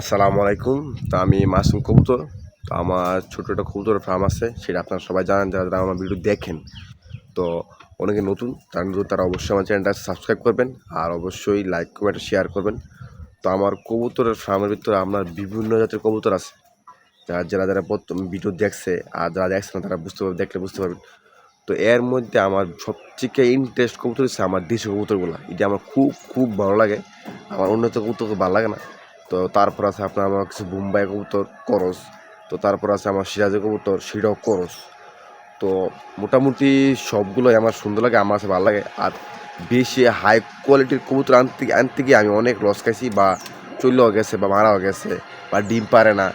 আসসালামু আলাইকুম। তো আমি মাসুম কবুতর। তো আমার ছোটো একটা কবুতর ফার্ম আছে, সেটা আপনারা সবাই জানেন, যারা যারা আমার ভিডিও দেখেন। তো অনেকে নতুন, তারা নতুন, তারা অবশ্যই আমার চ্যানেলটা সাবস্ক্রাইব করবেন, আর অবশ্যই লাইক কমেন্ট শেয়ার করবেন। তো আমার কবুতরের ফার্মের ভিতরে আপনার বিভিন্ন জাতের কবুতর আছে। যারা যারা যারা প্রথম ভিডিও দেখছে, আর যারা দেখছে না, তারা বুঝতে পারবে, দেখলে বুঝতে পারবেন। তো এর মধ্যে আমার সবথেকে ইন্টারেস্ট কবুতর হচ্ছে আমার দেশি কবুতরগুলো। এটা আমার খুব খুব ভালো লাগে। আমার অন্য তো কবুতর ভালো লাগে না। তো তারপর আছে আপনার আমার কিছু বোম্বাই কবুতর করস, তো তারপর আছে আমার সিরাজের কবুতর সেটাও করস। তো মোটামুটি সবগুলোই আমার সুন্দর লাগে, আমার কাছে ভালো লাগে। আর বেশি হাই কোয়ালিটির কবুতর আনতে আনতে গিয়ে আমি অনেক লস খাইছি বা চলেও গেছে বা মারাও গেছে বা ডিম পারে না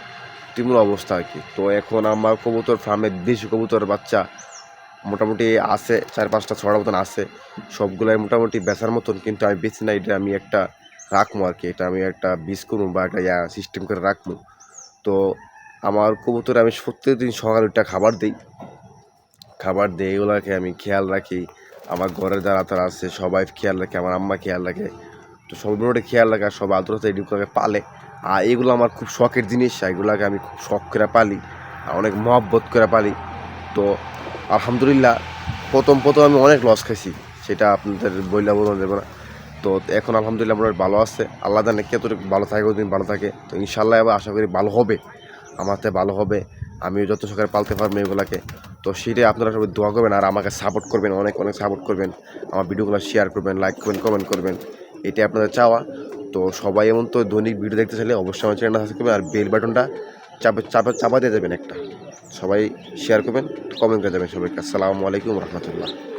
তেমন অবস্থা আর কি। তো এখন আমার কবুতর ফার্মে দেশি কবুতর বাচ্চা মোটামুটি আছে, চার পাঁচটা ছড়া মতন আছে। সবগুলোই মোটামুটি বেচার মতন, কিন্তু আমি বেছি না এটা আমি একটা রাখব আর কি, এটা আমি একটা বিষ করব বা একটা ইয়া সিস্টেম করে রাখব। তো আমার কবুতরে আমি প্রত্যেকদিন সকালে একটা খাবার দিই। খাবার দিই, এগুলোকে আমি খেয়াল রাখি। আমার ঘরের যারা তারা আছে, সবাই খেয়াল রাখে, আমার আম্মা খেয়াল রাখে। তো সব মোটামুটি খেয়াল রাখে, আর সব আদরতে এগুলোকে পালে। আর এগুলো আমার খুব শখের জিনিস এগুলোকে আমি খুব শখ করে পালি, আর অনেক মহব্বত করে পালি। তো আলহামদুলিল্লাহ, প্রথম প্রথম আমি অনেক লস খাইছি, সেটা আপনাদের বইলা বলতে দেবো না। তো এখন আলহামদুলিল্লাহ মোটামুটি ভালো আছে। আল্লাহ জানে কতটুকু ভালো থাকে ওদিন ভালো থাকে। তো ইনশাল্লাহ এবার আশা করি ভালো হবে। আমার থেকে ভালো হবে। আমিও যত সকালে পালতে পারব এগুলাকে তো সেটাই আপনারা সবাই দোয়া করবেন আর আমাকে সাপোর্ট করবেন, অনেক অনেক সাপোর্ট করবেন। আমার ভিডিওগুলো শেয়ার করবেন লাইক করবেন কমেন্ট করবেন। এটাই আপনাদের চাওয়া। তো সবাই এমন তো দৈনিক ভিডিও দেখতে চাইলে অবশ্যই আমার চ্যানেলটা সাবস্ক্রাইব করবেন আর বেল বাটনটা চাপে, চাপা চাপা দিয়ে দেবেন একটা। সবাই শেয়ার করবেন কমেন্ট করে দেবেন সবাইকে। আসসালামু আলাইকুম রহমতুল্লাহ।